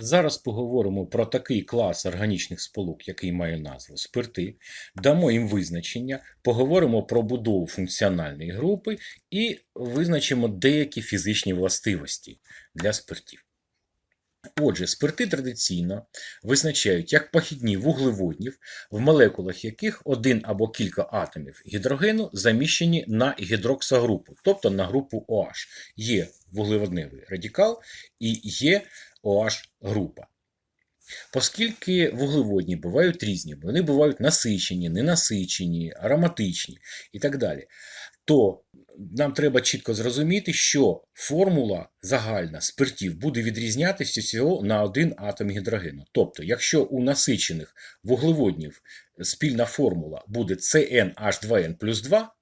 Зараз поговоримо про такий клас органічних сполук, який має назву спирти, дамо їм визначення, поговоримо про будову функціональної групи і визначимо деякі фізичні властивості для спиртів. Отже, спирти традиційно визначають як похідні вуглеводнів, в молекулах яких один або кілька атомів гідрогену заміщені на гідроксогрупу, тобто на групу OH. Є вуглеводневий радикал і є OH-група. Оскільки вуглеводні бувають різні, вони бувають насичені, ненасичені, ароматичні і так далі, то нам треба чітко зрозуміти, що формула загальна спиртів буде відрізнятися всього на один атом гідрогену. Тобто, якщо у насичених вуглеводнів спільна формула буде CnH2n плюс 2,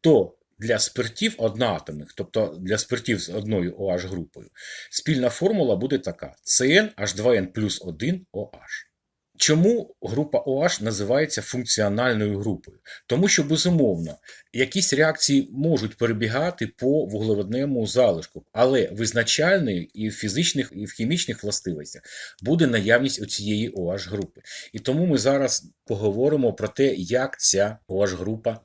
то для спиртів одноатомних, тобто для спиртів з одною OH групою, спільна формула буде така: CnH2n плюс 1 OH. Чому група OH називається функціональною групою? Тому що, безумовно, якісь реакції можуть перебігати по вуглеводневому залишку, але визначальною і в фізичних, і в хімічних властивостях буде наявність у цієї OH групи. І тому ми зараз поговоримо про те, як ця OH група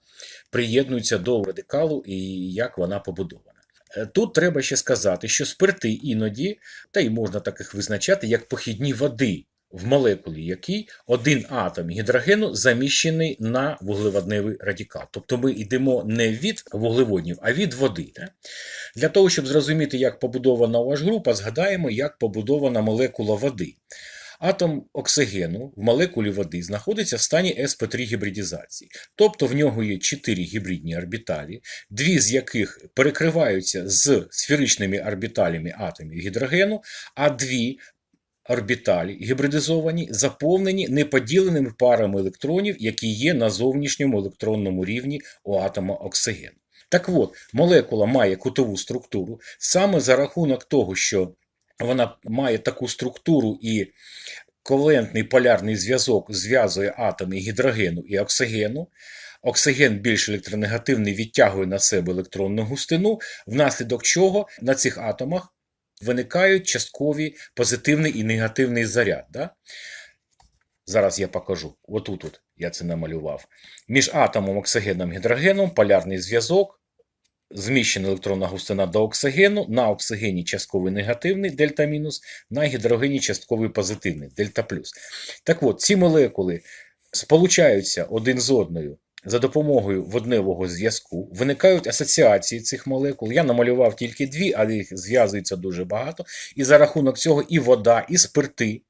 приєднується до радикалу і як вона побудована. Е, Тут треба ще сказати, що спирти іноді, та й можна таких визначати, як похідні води, в молекулі якій один атом гідрогену заміщений на вуглеводневий радикал. Тобто ми йдемо не від вуглеводнів, а від води. Да? Для того, щоб зрозуміти, як побудована OH група, згадаємо, як побудована молекула води. Атом оксигену в молекулі води знаходиться в стані sp3 гібридізації. Тобто в нього є 4 гібридні орбіталі, дві з яких перекриваються з сферичними орбіталями атомів гідрогену, а дві орбіталі гібридизовані, заповнені неподіленими парами електронів, які є на зовнішньому електронному рівні у атома оксигену. Так от, молекула має кутову структуру саме за рахунок того, що вона має таку структуру і ковалентний полярний зв'язок зв'язує атоми гідрогену і оксигену. Оксиген більш електронегативний відтягує на себе електронну густину, внаслідок чого на цих атомах виникають часткові позитивний і негативний заряд. Да? Зараз я покажу. Отут от я це намалював. Між атомом, оксигеном і гідрогеном полярний зв'язок. Зміщена електронна густина до оксигену, на оксигені частковий негативний дельта мінус, на гідрогені частковий позитивний дельта плюс. Так от, ці молекули сполучаються один з одною за допомогою водневого зв'язку, виникають асоціації цих молекул. Я намалював тільки дві, але їх зв'язується дуже багато. І за рахунок цього і вода, і спирти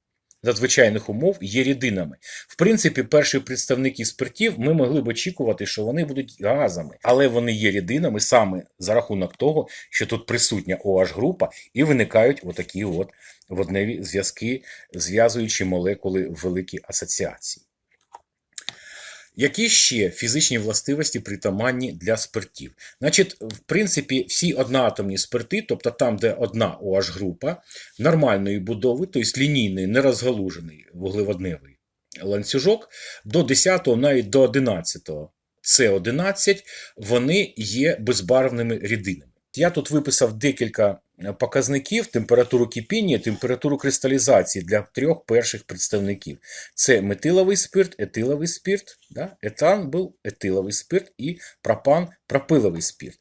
за звичайних умов є рідинами. В принципі, перші представники спиртів ми могли б очікувати, що вони будуть газами, але вони є рідинами саме за рахунок того, що тут присутня OH група, і виникають отакі от водневі зв'язки, зв'язуючи молекули в великі асоціації. Які ще фізичні властивості притаманні для спиртів? Значить, в принципі, всі одноатомні спирти, тобто там, де одна OH група нормальної будови, тобто лінійний, нерозгалужений вуглеводневий ланцюжок, до 10, го навіть до 11 го С11, вони є безбарвними рідинами. Я тут виписав декілька показників температуру кипіння, температуру кристалізації для трьох перших представників. Це метиловий спирт, етиловий спирт, да? етан був етиловий спирт і пропан пропиловий спирт.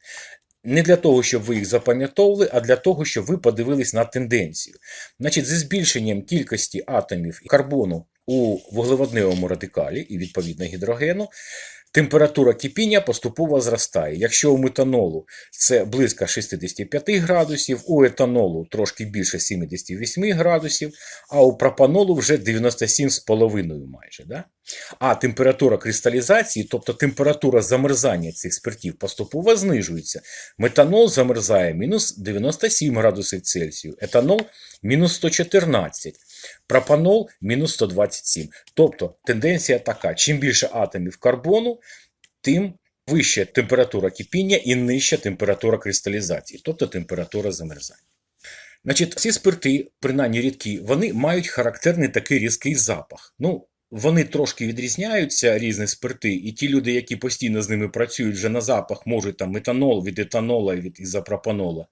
Не для того, щоб ви їх запам'ятовували, а для того, щоб ви подивились на тенденцію. Значить, зі збільшенням кількості атомів карбону у вуглеводневому радикалі і відповідно гідрогену, температура кипіння поступово зростає. Якщо у метанолу це близько 65 градусів, у етанолу трошки більше 78 градусів, а у пропанолу вже 97,5 майже. Да? А температура кристалізації, тобто температура замерзання цих спиртів, поступово знижується. Метанол замерзає мінус 97 градусів Цельсію, етанол мінус 114. Пропанол мінус 127. Тобто тенденція така: чим більше атомів карбону, тим вища температура кипіння і нижча температура кристалізації, тобто температура замерзання. Значить, ці спирти, принаймні рідкі, вони мають характерний такий різкий запах. Ну, вони трошки відрізняються, різні спирти, і ті люди, які постійно з ними працюють вже на запах, можуть там метанол від етанола від ізопропанола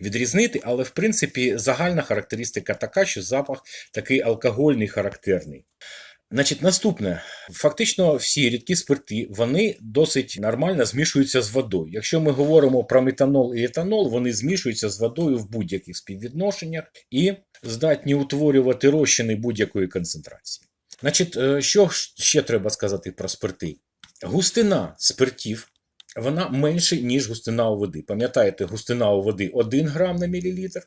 відрізнити, але в принципі загальна характеристика така, що запах такий алкогольний, характерний. Значить, наступне. Фактично, всі рідкі спирти вони досить нормально змішуються з водою. Якщо ми говоримо про метанол і етанол, вони змішуються з водою в будь-яких співвідношеннях і здатні утворювати розчини будь-якої концентрації. Значить, е, що ще треба сказати про спирти? Густина спиртів вона менше, ніж густина у води. Пам'ятаєте, густина у води 1 грам на мілілітр.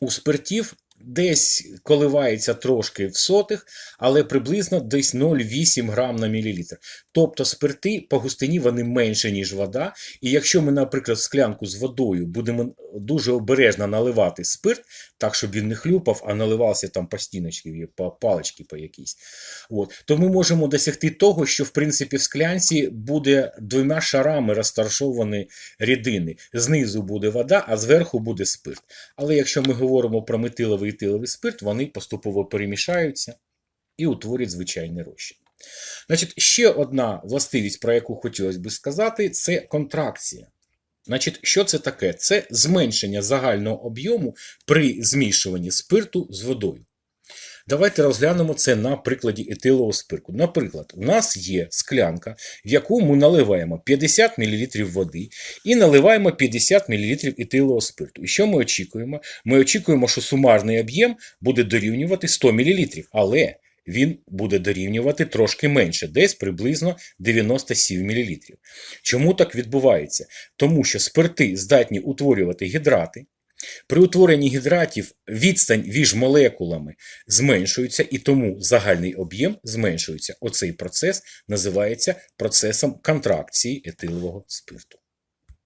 У спиртів десь коливається трошки в сотих, але приблизно десь 0,8 грам на мілілітр. Тобто спирти по густині вони менше, ніж вода. І якщо ми, наприклад, склянку з водою будемо дуже обережно наливати спирт, так, щоб він не хлюпав, а наливався там по стіночці, по палички по якійсь, от, то ми можемо досягти того, що в принципі в склянці буде двома шарами розташовані рідини. Знизу буде вода, а зверху буде спирт. Але якщо ми говоримо про метиловий етиловий спирт, вони поступово перемішаються і утворюють звичайний розчин. Значить, ще одна властивість, про яку хотілося би сказати, це контракція. Значить, що це таке? Це зменшення загального об'єму при змішуванні спирту з водою. Давайте розглянемо це на прикладі етилового спирту. Наприклад, у нас є склянка, в яку ми наливаємо 50 мл води і наливаємо 50 мл етилового спирту. І що ми очікуємо? Ми очікуємо, що сумарний об'єм буде дорівнювати 100 мл, але він буде дорівнювати трошки менше, десь приблизно 97 мл. Чому так відбувається? Тому що спирти здатні утворювати гідрати. При утворенні гідратів відстань між молекулами зменшується, і тому загальний об'єм зменшується. Оцей процес називається процесом контракції етилового спирту.